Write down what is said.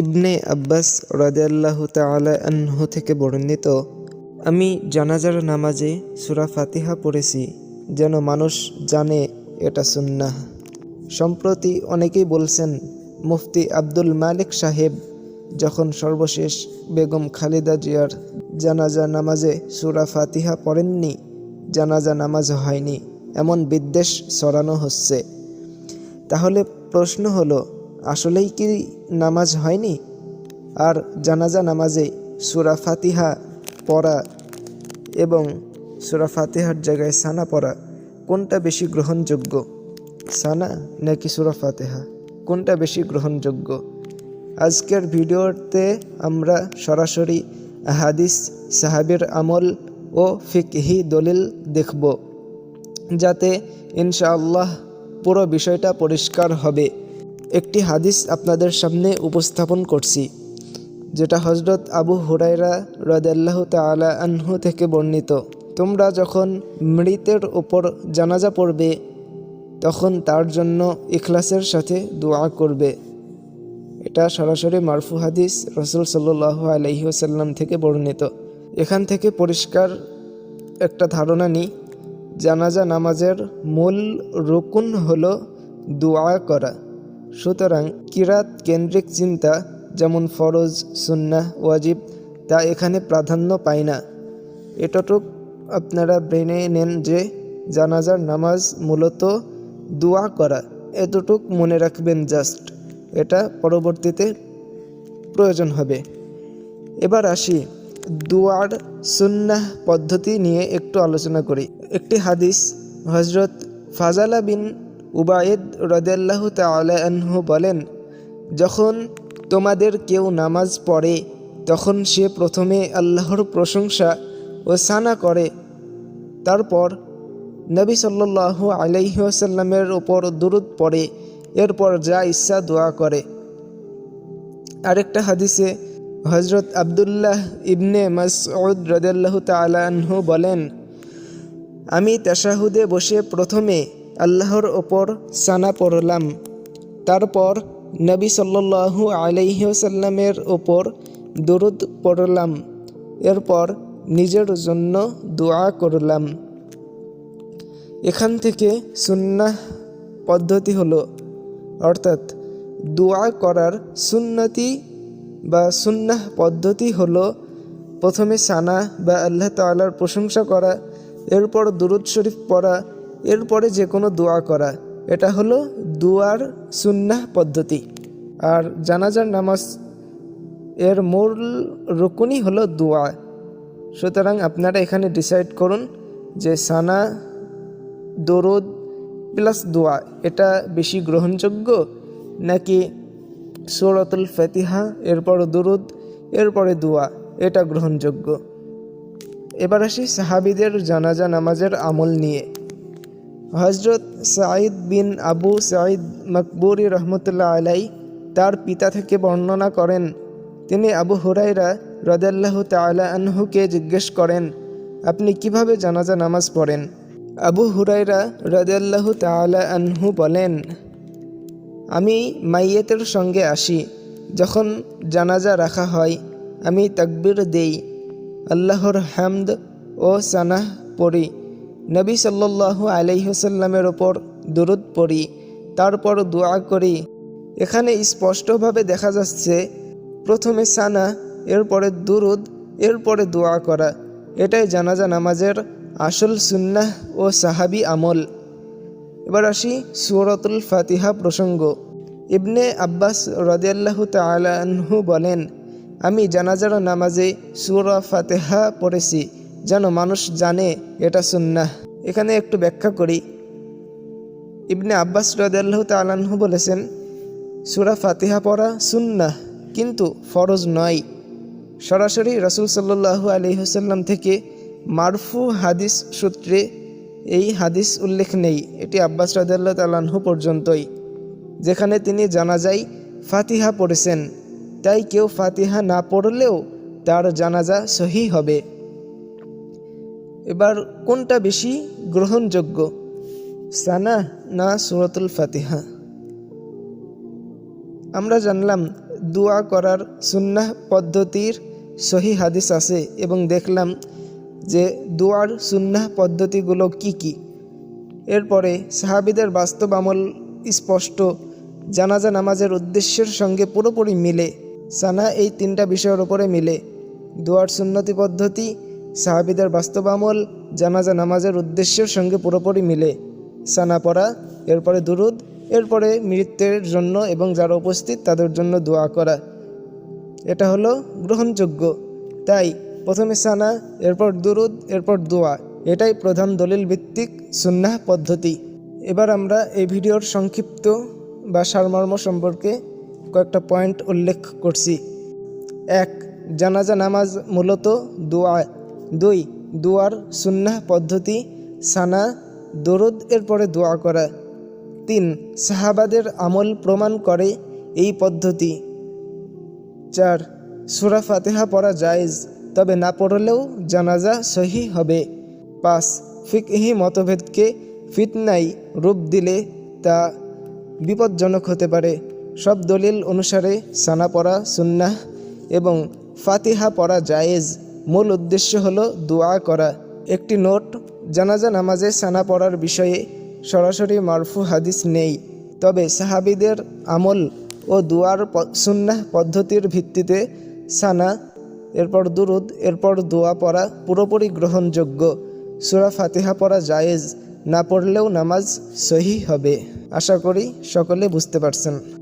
ইবনে আব্বাস রাদিয়াল্লাহ তাআলা আনহু থেকে বর্ণিত, আমি জানাজার নামাজে সুরা ফাতিহা পড়েছি, যেন মানুষ জানে এটা সুন্নাহ। সম্প্রতি অনেকেই বলছেন, মুফতি আব্দুল মালিক সাহেব যখন সর্বশেষ বেগম খালেদা জিয়ার জানাজা নামাজে সুরা ফাতিহা পড়েননি, জানাজা নামাজ হয়নি, এমন বিদ্বেষ ছড়ানো হচ্ছে। তাহলে প্রশ্ন হলো আসলেই কি নামাজ হয়নি? আর জানাজা নামাজে সুরা ফাতিহা পড়া এবং সুরা ফাতিহার জায়গায় সানা পড়া কোনটা বেশি গ্রহণযোগ্য? সানা নাকি সুরা ফাতিহা? কোনটা বেশি গ্রহণযোগ্য? আজকের ভিডিওতে আমরা সরাসরি হাদিস, সাহাবের আমল ও ফিকহি দলিল দেখব। যাতে ইনশাআল্লাহ পুরো বিষয়টা পরিষ্কার হবে। একটি হাদিস আপনাদের সামনে উপস্থাপন করছি, যেটা হজরত আবু হুরাইরা রদাল্লাহ তালা আনহু থেকে বর্ণিত। তোমরা যখন মৃতের ওপর জানাজা পড়বে, তখন তার জন্য ইখলাসের সাথে দোয়া করবে। এটা সরাসরি মারফু হাদিস রসুল সাল্লাহ আলহিউসাল্লাম থেকে বর্ণিত। এখান থেকে পরিষ্কার একটা ধারণা নিই, জানাজা নামাজের মূল রুকুন হলো দোয়া করা। সুতরাং কিরাত কেন্দ্রিক চিন্তা, যেমন ফরজ, সুন্নাহ, ওয়াজিব, তা এখানে প্রাধান্য পায় না। এতটুক আপনারা ব্রেনে নেন যে জানাজার নামাজ মূলত দোয়া করা। এতটুক মনে রাখবেন জাস্ট। এটা পরবর্তীতে প্রয়োজন হবে। এবার আসি দুয়ার সুন্নাহ পদ্ধতি নিয়ে একটু আলোচনা করি। একটি হাদিস হজরত ফাজালা বিন উবায়েদ রদাল্লাহ তালা আনহু বলেন, যখন তোমাদের কেউ নামাজ পড়ে, তখন সে প্রথমে আল্লাহর প্রশংসা ও সানা করে। তারপর নবী সাল্লাল্লাহু আলাইহি ওয়াসাল্লামের ওপর দুরুদ পড়ে, এরপর যা ইচ্ছা দোয়া করে। আরেকটা হাদিসে হজরত আবদুল্লাহ ইবনে মাসউদ রদাল্লাহ তালাহু বলেন, আমি তাশাহুদে বসে প্রথমে আল্লাহর ওপর সানা পড়লাম। তারপর নবী সাল্লু আলাইসাল্লামের ওপর দুরুদ পড়লাম। এরপর নিজের জন্য দোয়া করলাম। এখান থেকে সুন্নাহ পদ্ধতি হলো, অর্থাৎ দোয়া করার সুন্নতি বা সুন্নাহ পদ্ধতি হলো, প্রথমে সানা বা আল্লাহ তাল্লার প্রশংসা করা, এরপর দুরুদ শরীফ পড়া এরপরে যে কোনো দোয়া করা। এটা হলো দুয়ার সুন্নাহ পদ্ধতি। আর জানাজার নামাজ এর মূল রুকুনই হলো দোয়া। সুতরাং আপনারা এখানে ডিসাইড করুন যে সানা, দরুদ প্লাস দোয়া, এটা বেশি গ্রহণযোগ্য নাকি সৌরতুল ফতিহা এরপর দুরুদ, এরপরে দোয়া, এটা গ্রহণযোগ্য। এবার আসি সাহাবিদের জানাজা নামাজের আমল নিয়ে। হজরত সাঈদ বিন আবু সাঈদ মকবুরি রহমতুল্লাহ আলাই তার পিতা থেকে বর্ণনা করেন। তিনি আবু হুরাইরা রদাল্লাহ তালা আনহুকে জিজ্ঞেস করেন, আপনি কীভাবে জানাজা নামাজ পড়েন? আবু হুরাইরা রদাল্লাহ তালা আনহু বলেন, আমি মাইয়েতের সঙ্গে আসি। যখন জানাজা রাখা হয়, আমি তাকবির দেই। আল্লাহর হামদ ও সানাহ পড়ি। নবী সাল্লু আলাইহসাল্লামের ওপর দুরুদ পড়ি, তারপর দোয়া করি। এখানে স্পষ্টভাবে দেখা যাচ্ছে, প্রথমে সানা, এরপরে দুরুদ, এরপরে দোয়া করা। এটাই জানাজা নামাজের আসল সুন্নাহ ও সাহাবি আমল। এবার আসি সুরতুল ফাতিহা প্রসঙ্গ। ইবনে আব্বাস রদিয়াল্লাহ তালাহু বলেন, আমি জানাজার নামাজে সুরা ফাতেহা পড়েছি। যেন মানুষ জানে এটা সুন্নাহ। এখানে একটু ব্যাখ্যা করি। ইবনে আব্বাস রদাল্লাহ তালাহু বলেছেন, সুরা ফাতিহা পড়া সুন্নাহ, কিন্তু ফরজ নয়। সরাসরি রসুল সাল্লু আলহিহসাল্লাম থেকে মারফু হাদিস সূত্রে এই হাদিস উল্লেখ নেই। এটি আব্বাস রাজাল্লাহ তালাহু পর্যন্তই, যেখানে তিনি জানাজাই ফাতিহা পড়েছেন। তাই কেউ ফাতিহা না পড়লেও তার জানাজা সহি হবে। এবার কোনটা বেশি গ্রহণযোগ্য? সানা না সুরতুল ফাতিহা? আমরা জানলাম দোয়া করার সুন্নাহ পদ্ধতির সহি হাদিস আছে এবং দেখলাম যে দোয়ার সুন্নাহ পদ্ধতিগুলো কি কি। এরপরে সাহাবিদের বাস্তব আমল স্পষ্ট। জানাজা নামাজের উদ্দেশ্যের সঙ্গে পুরোপুরি মিলে। সানা এই তিনটা বিষয়ের ওপরে মিলে। দোয়ার সুন্নতি পদ্ধতি সাহাবিদের বাস্তব আমল জানাজা, নামাজের উদ্দেশ্যের সঙ্গে পুরোপুরি মিলে। সানা পড়া, এরপরে দুরুদ, এরপরে মৃত্যের জন্য এবং যারা উপস্থিত তাদের জন্য দোয়া করা। এটা হলো গ্রহণযোগ্য। তাই প্রথমে সানা, এরপর দুরুদ, এরপর দোয়া। এটাই প্রধান দলিল ভিত্তিক সুন্নাহ পদ্ধতি। এবার আমরা এই ভিডিওর সংক্ষিপ্ত বা সারমর্ম সম্পর্কে কয়েকটা পয়েন্ট উল্লেখ করছি। এক, জানাজা, নামাজ মূলত দোয়া। দুই, দুয়ার, সুন্নাহ পদ্ধতি, সানা, দরুদ এর পরে দোয়া করা। তিন, সাহাবাদের আমল প্রমাণ করে এই পদ্ধতি। চার, সুরা ফাতেহা পড়া জায়েজ, তবে না পড়লেও জানাজা সহি হবে। পাঁচ, ফিকহি মতভেদকে ফিতনাই রূপ দিলে তা বিপজ্জনক হতে পারে। সব দলিল অনুসারে সানা পড়া সুন্নাহ এবং ফাতিহা পড়া জায়েজ। মূল উদ্দেশ্য হলো দোয়া করা। একটি নোট, জানাজা নামাজে সানা পড়ার বিষয়ে সরাসরি মারফু হাদিস নেই। তবে সাহাবিদের আমল ও দুয়ার সুন্নাহ পদ্ধতির ভিত্তিতে সানা, এরপর দুরুদ, এরপর দোয়া পড়া পুরোপুরি গ্রহণযোগ্য। সুরা ফাতিহা পড়া জায়েজ, না পড়লেও নামাজ সহি হবে। আশা করি সকলে বুঝতে পারছেন।